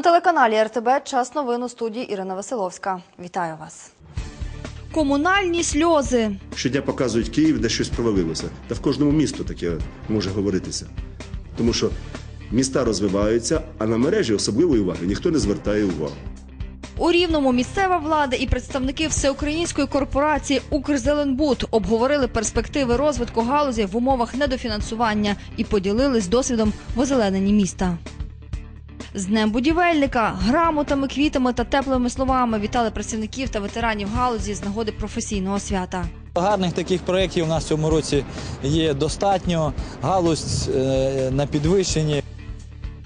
На телеканалі РТБ час новин у студії Ірина Василовська. Вітаю вас. Комунальні сльози. Щодня показують Київ, де щось провалилося. Та в кожному місту таке може говоритися. Тому що міста розвиваються, а на мережі особливої уваги ніхто не звертає увагу. У рівному місцева влада і представники всеукраїнської корпорації Укрзеленбуд обговорили перспективи розвитку галузі в умовах недофінансування і поділились досвідом в озелененні міста. З Днем будівельника грамотами, квітами та теплими словами вітали працівників та ветеранів галузі з нагоди професійного свята. Гарних таких проєктів у нас в цьому році є достатньо. Галузь е, на підвищенні.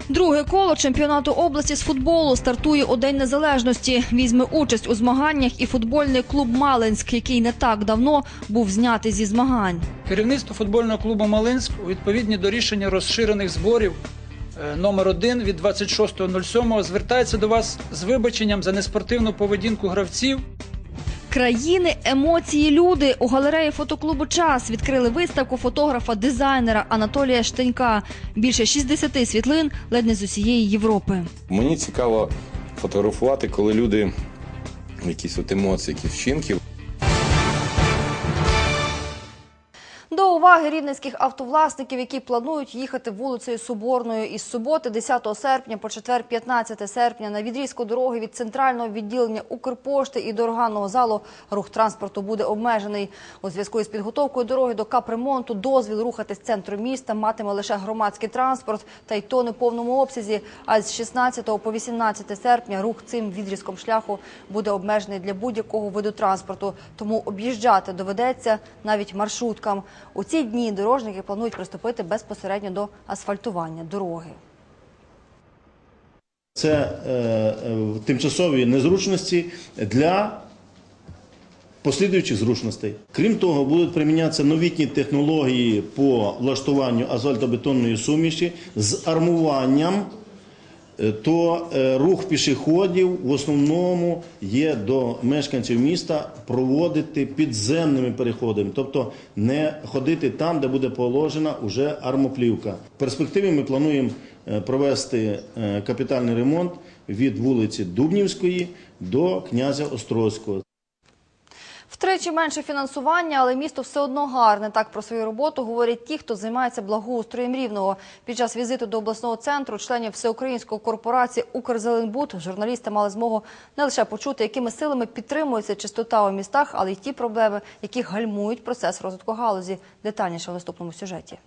Друге коло чемпіонату області з футболу стартує у День Незалежності. Візьме участь у змаганнях і футбольний клуб Малинськ, який не так давно був знятий зі змагань. Керівництво футбольного клубу Малинськ у відповідні до рішення розширених зборів номер 1 від 26.07 звертається до вас з вибаченням за неспортивну поведінку гравців Країни, емоції, люди у галереї фотоклубу Час відкрили виставку фотографа-дизайнера Анатолія Штенька. Більше 60 світлин ледь не з усієї Європи. Мені цікаво фотографувати, коли люди якісь от емоції, якісь вчинки До уваги рівненських автовласників, які планують їхати вулицею Соборною із суботи, 10 серпня по четвер, 15 серпня, на відрізку дороги від центрального відділення Укрпошти і до органного залу рух транспорту буде обмежений. У зв'язку із підготовкою дороги до капремонту дозвіл рухатись центру міста матиме лише громадський транспорт, та й то не в повному обсязі. А з 16 по 18 серпня рух цим відрізком шляху буде обмежений для будь-якого виду транспорту. Тому об'їжджати доведеться навіть маршруткам. У ці дні дорожники планують приступити безпосередньо до асфальтування дороги. Це е, е, тимчасові незручності для послідуючих зручностей. Крім того, будуть примінятися новітні технології по влаштуванню асфальтобетонної суміші з армуванням. Е, То е, рух пішоходів в основному є до мешканців міста проводити підземними переходами, тобто не ходити там, де буде положена уже армоплівка. В перспективі ми плануємо е, провести капітальний ремонт від вулиці Дубнівської до князя Острозького. Втричі менше фінансування, але місто все одно гарне. Так про свою роботу говорять ті, хто займається благоустроєм рівного. Під час візиту до обласного центру членів всеукраїнської корпорації Укрзеленбуд журналісти мали змогу не лише почути, якими силами підтримується чистота у містах, але й ті проблеми, які гальмують процес розвитку галузі. Детальніше в наступному сюжеті.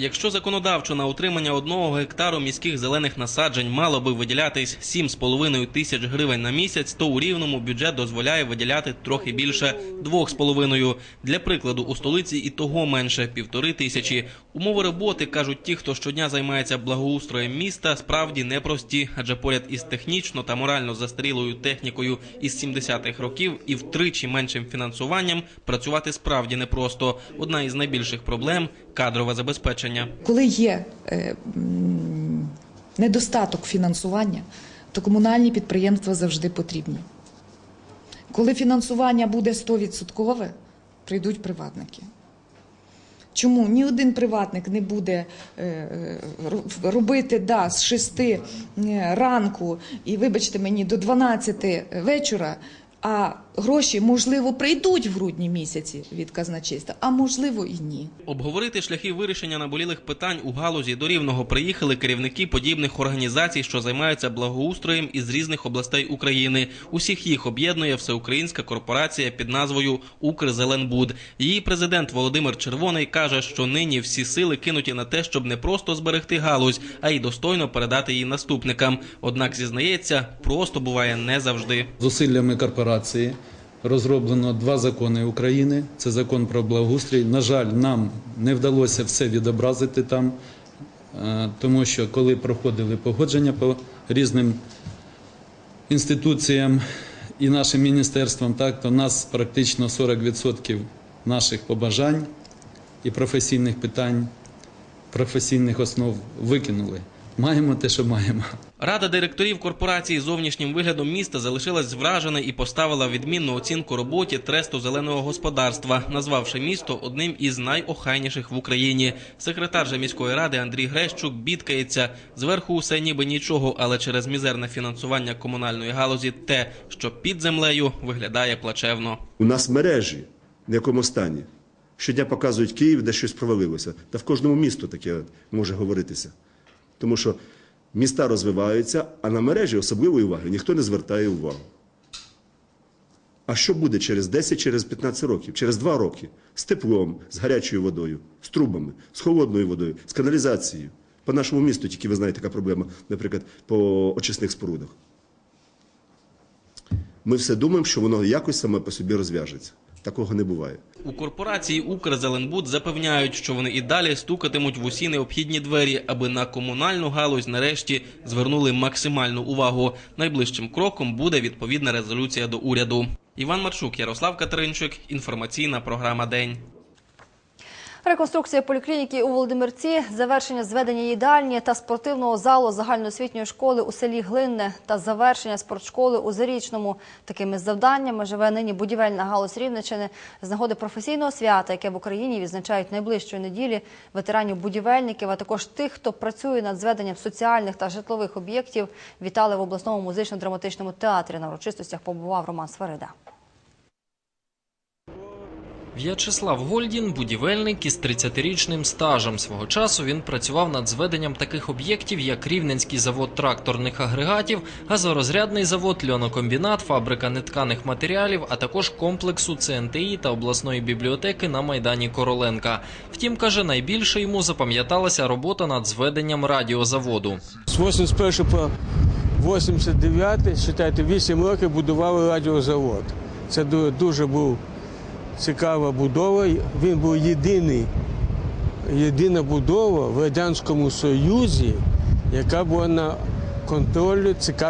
Якщо законодавчо на утримання одного гектару міських зелених насаджень мало би виділятись 7,5 тисяч гривень на місяць, то у рівному бюджет дозволяє виділяти трохи більше 2,5. Для прикладу, у столиці і того менше півтори тисячі. Умови роботи кажуть ті, хто щодня займається благоустроєм міста, справді непрості, адже поряд із технічно та морально застарілою технікою із 70-х років і втричі меншим фінансуванням працювати справді непросто. Одна із найбільших проблем кадрове забезпечення. Коли є е, недостаток фінансування, то комунальні підприємства завжди потрібні. Коли фінансування буде 100%, прийдуть приватники. Чому? Ні один приватник не буде е, е, робити да, з 6 е, ранку і, вибачте мені, до 12 вечора, а гроші, можливо, прийдуть в грудні місяці від казначейства, а можливо і ні. Обговорити шляхи вирішення наболілих питань у галузі до рівного приїхали керівники подібних організацій, що займаються благоустроєм із різних областей України. Усіх їх об'єднує всеукраїнська корпорація під назвою Укрзеленбуд. Її президент Володимир Червоний каже, що нині всі сили кинуті на те, щоб не просто зберегти галузь, а й достойно передати її наступникам. Однак зізнається, просто буває не завжди. Зусиллями корпорації розроблено два закони України. Це закон про благоустрій. На жаль, нам не вдалося все відобразити там, е, тому що коли проходили погодження по різним інституціям і нашим міністерствам, так то нас практично 40% наших побажань і професійних питань, професійних основ викинули. Маємо те, що маємо. Рада директорів корпорації зовнішнім виглядом міста залишилась вражена і поставила відмінну оцінку роботі тресту зеленого господарства, назвавши місто одним із найохайніших в Україні. Секретар же міської ради Андрій Грещук бідкається зверху усе ніби нічого, але через мізерне фінансування комунальної галузі те, що під землею виглядає плачевно. У нас мережі в якому стані. Щодня показують Київ, де щось провалилося. Та в кожному місту таке може говоритися. Тому що міста розвиваються, а на мережі особливої уваги ніхто не звертає увагу. А що буде через 10, через 15 років, через 2 роки з теплом, з гарячою водою, з трубами, з холодною водою, з каналізацією? По нашому місту тільки ви знаєте, яка проблема, наприклад, по очисних спорудах. Ми все думаємо, що воно якось саме по собі розв'яжеться. Такого не буває. У корпорації Укрзеленбуд запевняють, що вони і далі стукатимуть в усі необхідні двері, аби на комунальну галузь нарешті звернули максимальну увагу. Найближчим кроком буде відповідна резолюція до уряду. Іван Марчук, Ярослав Катеринчик. Інформаційна програма День. Реконструкція поліклініки у Володимирці, завершення зведення їдальні та спортивного залу загальноосвітньої школи у селі Глинне та завершення спортшколи у Зарічному. Такими завданнями живе нині будівельна галузь Рівненщини з нагоди професійного свята, яке в Україні відзначають найближчої неділі ветеранів-будівельників, а також тих, хто працює над зведенням соціальних та житлових об'єктів. Вітали в обласному музично-драматичному театрі. На урочистостях побував Роман Сварида. В'ячеслав Гольдін – будівельник із 30-річним стажем. Свого часу він працював над зведенням таких об'єктів, як Рівненський завод тракторних агрегатів, газорозрядний завод, льонокомбінат, фабрика нетканих матеріалів, а також комплексу ЦНТІ та обласної бібліотеки на Майдані Короленка. Втім, каже, найбільше йому запам'яталася робота над зведенням радіозаводу. З 81 по 89, считайте, 8 років будували радіозавод. Це дуже був цікава будова. Він був єдиний, єдина будова в Радянському Союзі, яка була на контролі ЦК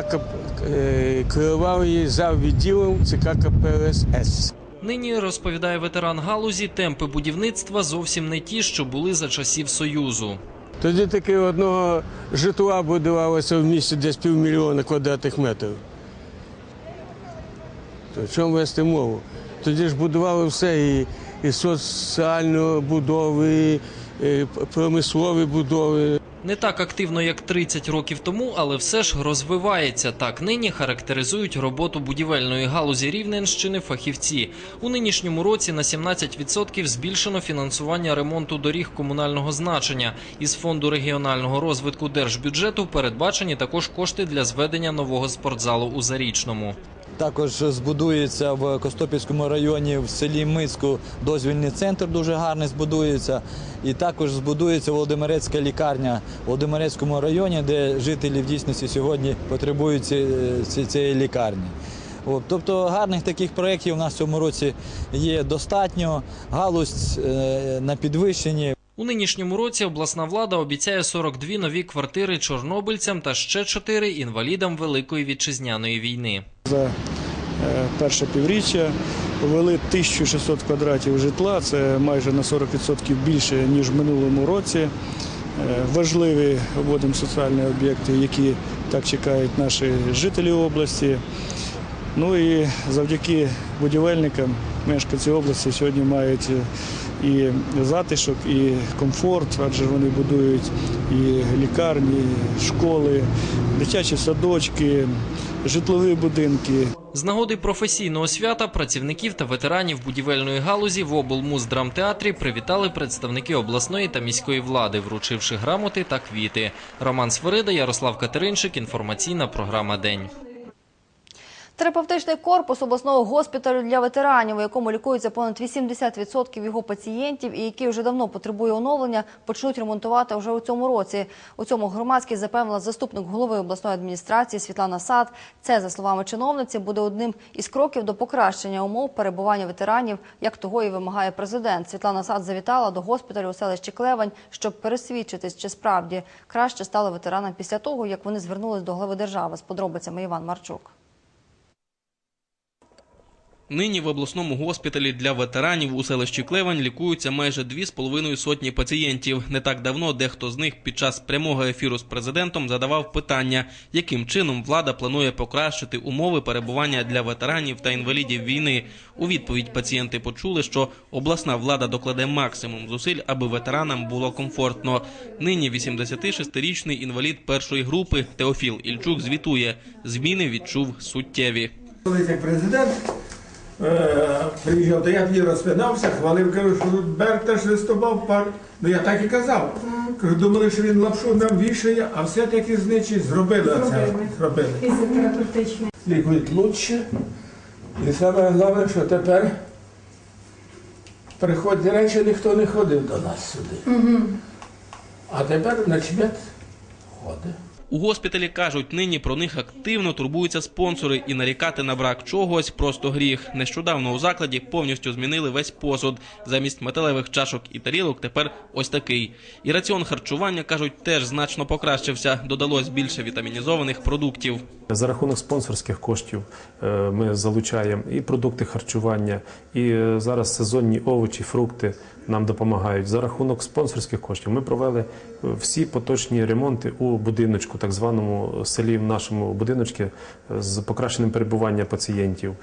е, керував її за відділом ЦК КПРС. Нині, розповідає ветеран галузі, темпи будівництва зовсім не ті, що були за часів Союзу. Тоді таки одного житла будувалося в місті десь півмільйона квадратних метрів. То чому вести мову? Тоді ж будували все і, і соціальні будови, і промислові будови. Не так активно, як 30 років тому, але все ж розвивається. Так нині характеризують роботу будівельної галузі Рівненщини фахівці. У нинішньому році на 17% збільшено фінансування ремонту доріг комунального значення. Із фонду регіонального розвитку держбюджету передбачені також кошти для зведення нового спортзалу у Зарічному. Також збудується в Костопільському районі в селі Мицьку дозвільний центр дуже гарний збудується. І також збудується Володимирецька лікарня в Володимирецькому районі, де жителі в дійсності сьогодні потребують ці- ці- цієї лікарні. Тобто гарних таких проєктів у нас в цьому році є достатньо. Галузь е, на підвищенні. У нинішньому році обласна влада обіцяє 42 нові квартири чорнобильцям та ще 4 інвалідам Великої вітчизняної війни. За е, перше півріччя ввели 1600 квадратів житла, це майже на 40% більше, ніж в минулому році. Е, Важливі вводимо соціальні об'єкти, які так чекають наші жителі області. Ну і завдяки будівельникам мешканці області сьогодні мають е, і затишок, і комфорт, адже вони будують і лікарні, і школи, дитячі садочки, житлові будинки. З нагоди професійного свята працівників та ветеранів будівельної галузі в облмуздрамтеатрі привітали представники обласної та міської влади, вручивши грамоти та квіти. Роман Сверида, Ярослав Катеринчик. Інформаційна програма День. Терапевтичний корпус обласного госпіталю для ветеранів, у якому лікується понад 80% його пацієнтів і який вже давно потребує оновлення, почнуть ремонтувати вже у цьому році. У цьому громадськість запевнила заступник голови обласної адміністрації Світлана Сад. Це, за словами чиновниці, буде одним із кроків до покращення умов перебування ветеранів, як того і вимагає президент. Світлана Сад завітала до госпіталю у селищі Клевань, щоб пересвідчитись, чи справді краще стало ветеранам після того, як вони звернулись до глави держави. З подробицями Іван Марчук. Нині в обласному госпіталі для ветеранів у селищі Клевань лікуються майже дві з половиною сотні пацієнтів. Не так давно дехто з них під час прямого ефіру з президентом задавав питання, яким чином влада планує покращити умови перебування для ветеранів та інвалідів війни. У відповідь пацієнти почули, що обласна влада докладе максимум зусиль, аби ветеранам було комфортно. Нині 86-річний інвалід першої групи Теофіл Ільчук звітує, зміни відчув суттєві. Президент приїжджав, то я тоді розпинався, хвалив, кажу, що тут Берг теж виступав пар. Ну я так і казав. Кажу, думали, що він лапшу нам вішає, а все-таки зничі зробили це. Зробили. Лікують лучше. І саме головне, що тепер приходить раніше ніхто не ходив до нас сюди. А тепер начмет ходить. У госпіталі кажуть, нині про них активно турбуються спонсори і нарікати на брак чогось просто гріх. Нещодавно у закладі повністю змінили весь посуд. Замість металевих чашок і тарілок тепер ось такий. І раціон харчування кажуть теж значно покращився. Додалось більше вітамінізованих продуктів. За рахунок спонсорських коштів е, ми залучаємо і продукти харчування, і е, зараз сезонні овочі, фрукти нам допомагають. За рахунок спонсорських коштів ми провели е, всі поточні ремонти у будиночку, так званому селі в нашому будиночку з покращенням перебування пацієнтів.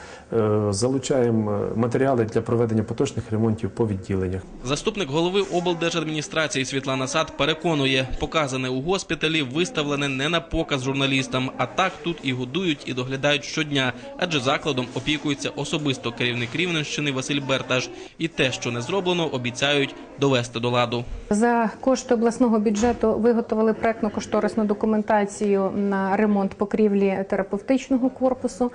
Залучаємо матеріали для проведення поточних ремонтів по відділеннях. Заступник голови облдержадміністрації Світлана Сад переконує, показане у госпіталі виставлене не на показ журналістам, а так тут і годують, і доглядають щодня, адже закладом опікується особисто керівник Рівненщини Василь Берташ. І те, що не зроблено, обіцяють довести до ладу. За кошти обласного бюджету виготовили проектно-кошторисну документацію на ремонт покрівлі терапевтичного корпусу.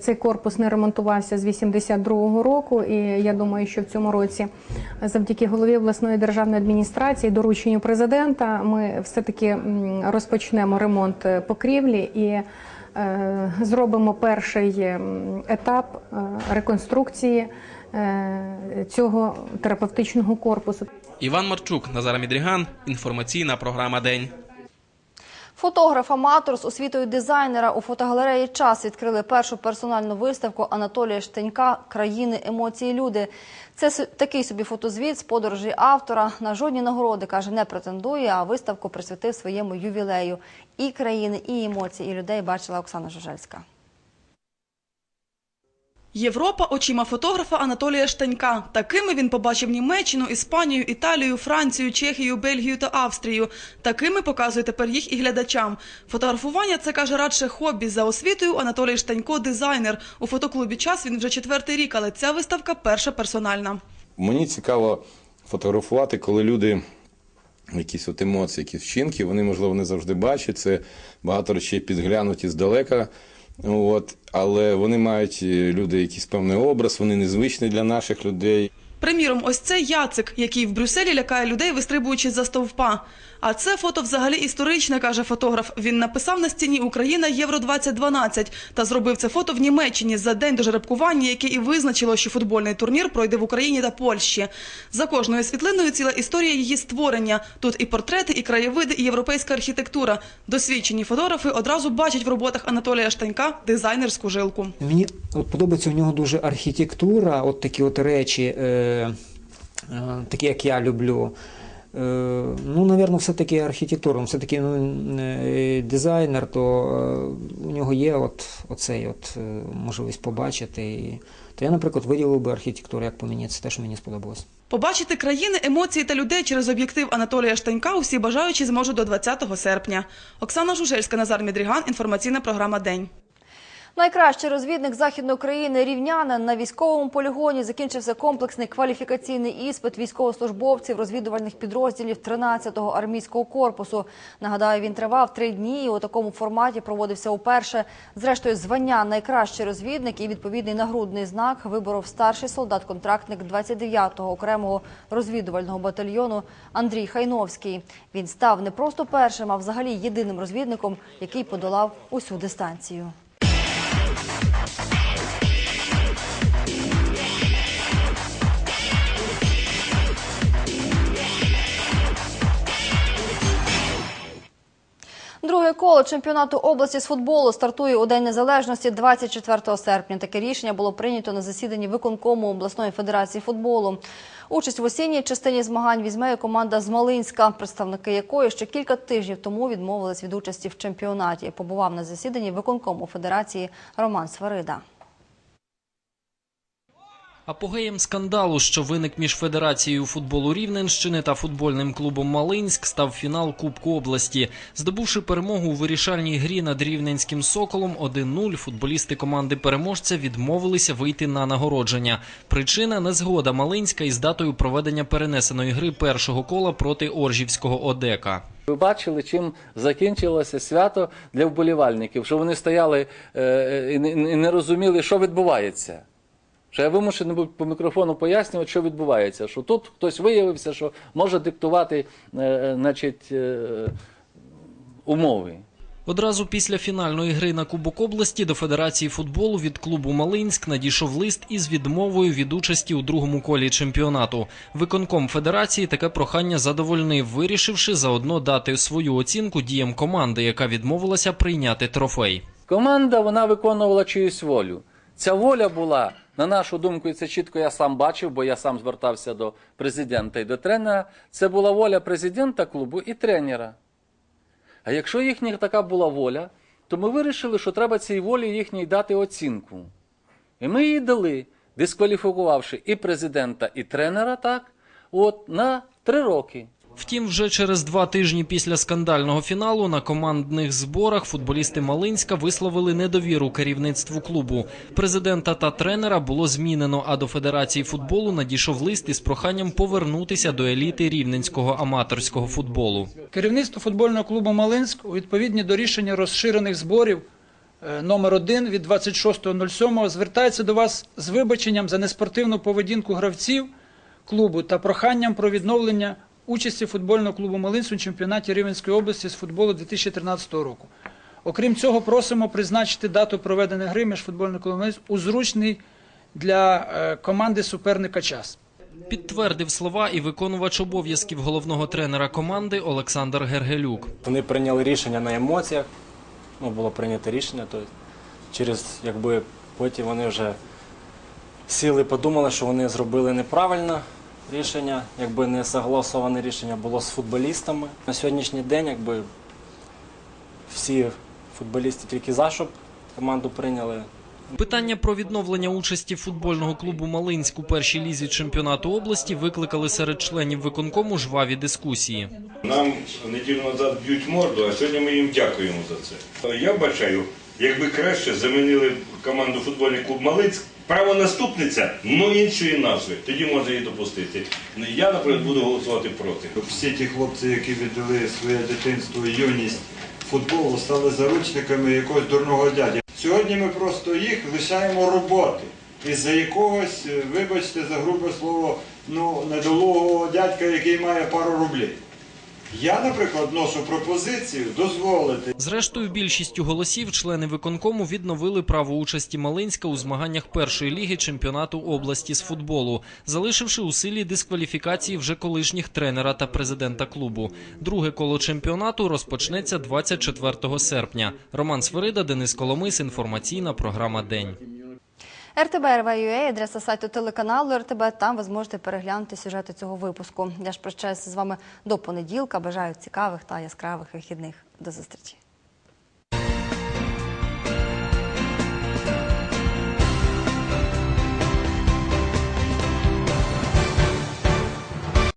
Цей корпус не ремонтувався з 82-го року, і я думаю, що в цьому році, завдяки голові обласної державної адміністрації, дорученню президента, ми все-таки розпочнемо ремонт покрівлі і зробимо перший етап е, реконструкції е, цього терапевтичного корпусу. Іван Марчук, Назар Мідріган. Інформаційна програма День. Фотограф-аматор з освітою дизайнера у фотогалереї «Час» відкрили першу персональну виставку Анатолія Штенька «Країни, емоції, люди». Це такий собі фотозвіт з подорожі автора. На жодні нагороди, каже, не претендує, а виставку присвятив своєму ювілею. І країни, і емоції, і людей бачила Оксана Жужельська. Європа очима фотографа Анатолія Штанька. Такими він побачив Німеччину, Іспанію, Італію, Францію, Чехію, Бельгію та Австрію. Такими показує тепер їх і глядачам. Фотографування це каже радше хобі. За освітою Анатолій Штанько дизайнер. У фотоклубі час він вже четвертий рік, але ця виставка перша персональна. Мені цікаво фотографувати, коли люди якісь от емоції, якісь вчинки, вони, можливо, не завжди бачать. Це багато речей підглянуті здалека. От, але вони мають е, люди якийсь певний образ, вони незвичні для наших людей. Приміром, ось це Яцик, який в Брюсселі лякає людей, вистрибуючи за стовпа. А це фото взагалі історичне, каже фотограф. Він написав на стіні Україна Євро 2012 та зробив це фото в Німеччині за день до жеребкування, яке і визначило, що футбольний турнір пройде в Україні та Польщі. За кожною світлиною ціла історія її створення. Тут і портрети, і краєвиди, і європейська архітектура. Досвідчені фотографи одразу бачать в роботах Анатолія Штанька дизайнерську жилку. Мені подобається у нього дуже архітектура, от такі от речі, е, такі, як я люблю. Е, ну, напевно, все-таки архітектура, ну, все-таки ну, е, дизайнер, то е, у нього є от, оцей от, е, можливість побачити. То я, наприклад, виділив би архітектуру, як по мені, це те, що мені сподобалось. Побачити країни, емоції та людей через об'єктив Анатолія Штанька усі бажаючі зможуть до 20 серпня. Оксана Жужельська, Назар Мідріган. Інформаційна програма День. Найкращий розвідник Західної України рівнянин на військовому полігоні закінчився комплексний кваліфікаційний іспит військовослужбовців розвідувальних підрозділів 13-го армійського корпусу. Нагадаю, він тривав три дні і у такому форматі проводився уперше. Зрештою, звання найкращий розвідник і відповідний нагрудний знак виборов старший солдат-контрактник 29-го окремого розвідувального батальйону Андрій Хайновський. Він став не просто першим, а взагалі єдиним розвідником, який подолав усю дистанцію. Друге коло чемпіонату області з футболу стартує у День Незалежності 24 серпня. Таке рішення було прийнято на засіданні виконкому обласної федерації футболу. Участь в осінній частині змагань візьме команда з Малинська, представники якої ще кілька тижнів тому відмовились від участі в чемпіонаті. Побував на засіданні виконкому федерації Роман Сварида. Апогеєм скандалу, що виник між Федерацією футболу Рівненщини та футбольним клубом Малинськ, став фінал Кубку області. Здобувши перемогу у вирішальній грі над рівненським соколом 1-0, футболісти команди переможця відмовилися вийти на нагородження. Причина незгода Малинська із датою проведення перенесеної гри першого кола проти Оржівського Одека. Ви бачили, чим закінчилося свято для вболівальників, що вони стояли е, не, і не розуміли, що відбувається. Що я вимушений був по мікрофону пояснювати, що відбувається. Що тут хтось виявився, що може диктувати е, значить, е, умови. Одразу після фінальної гри на Кубок області до Федерації футболу від клубу Малинськ надійшов лист із відмовою від участі у другому колі чемпіонату. Виконком Федерації таке прохання задовольнив, вирішивши заодно дати свою оцінку діям команди, яка відмовилася прийняти трофей. Команда вона виконувала чиюсь волю. Ця воля була, на нашу думку, і це чітко я сам бачив, бо я сам звертався до президента і до тренера. Це була воля президента клубу і тренера. А якщо їхня така була воля, то ми вирішили, що треба цій волі їхній дати оцінку. І ми її дали, дискваліфікувавши і президента, і тренера, так, от, на три роки. Втім, вже через два тижні після скандального фіналу на командних зборах футболісти Малинська висловили недовіру керівництву клубу. Президента та тренера було змінено, а до Федерації футболу надійшов лист із проханням повернутися до еліти рівненського аматорського футболу. Керівництво футбольного клубу Малинськ у відповідні до рішення розширених зборів е, номер 1 від 26.07 звертається до вас з вибаченням за неспортивну поведінку гравців клубу та проханням про відновлення участі футбольного клубу Малинськ у чемпіонаті Рівненської області з футболу 2013 року. Окрім цього, просимо призначити дату проведення гри між футбольним клубом Малинськ у зручний для е, команди суперника час. Підтвердив слова і виконувач обов'язків головного тренера команди Олександр Гергелюк. Вони прийняли рішення на емоціях. Ну, було прийнято рішення, то через якби потім вони вже сіли, подумали, що вони зробили неправильне рішення, якби не согласоване рішення було з футболістами. На сьогоднішній день, якби всі футболісти тільки за, щоб команду прийняли. Питання про відновлення участі футбольного клубу Малинськ у першій лізі чемпіонату області викликали серед членів виконкому жваві дискусії. Нам неділю назад б'ють морду, а сьогодні ми їм дякуємо за це. Я бачаю, якби краще замінили команду футбольний клуб Малинськ, правонаступниця, ну іншої назви. Тоді можна її допустити. Я, наприклад, буду голосувати проти. Всі ті хлопці, які віддали своє дитинство і юність футболу, стали заручниками якогось дурного дяді. Сьогодні ми просто їх лишаємо роботи. Із-за якогось, е, вибачте за грубе слово, ну, недолугого дядька, який має пару рублів. Я, наприклад, вношу пропозицію дозволити Зрештою, більшістю голосів члени виконкому відновили право участі Малинська у змаганнях першої ліги чемпіонату області з футболу, залишивши у силі дискваліфікації вже колишніх тренера та президента клубу. Друге коло чемпіонату розпочнеться 24 серпня. Роман Свирида, Денис Коломис. Інформаційна програма День. РТБ РВ.ua, адреса сайту телеканалу РТБ. Там ви зможете переглянути сюжети цього випуску. Я ж прощаюся з вами до понеділка. Бажаю цікавих та яскравих вихідних. До зустрічі.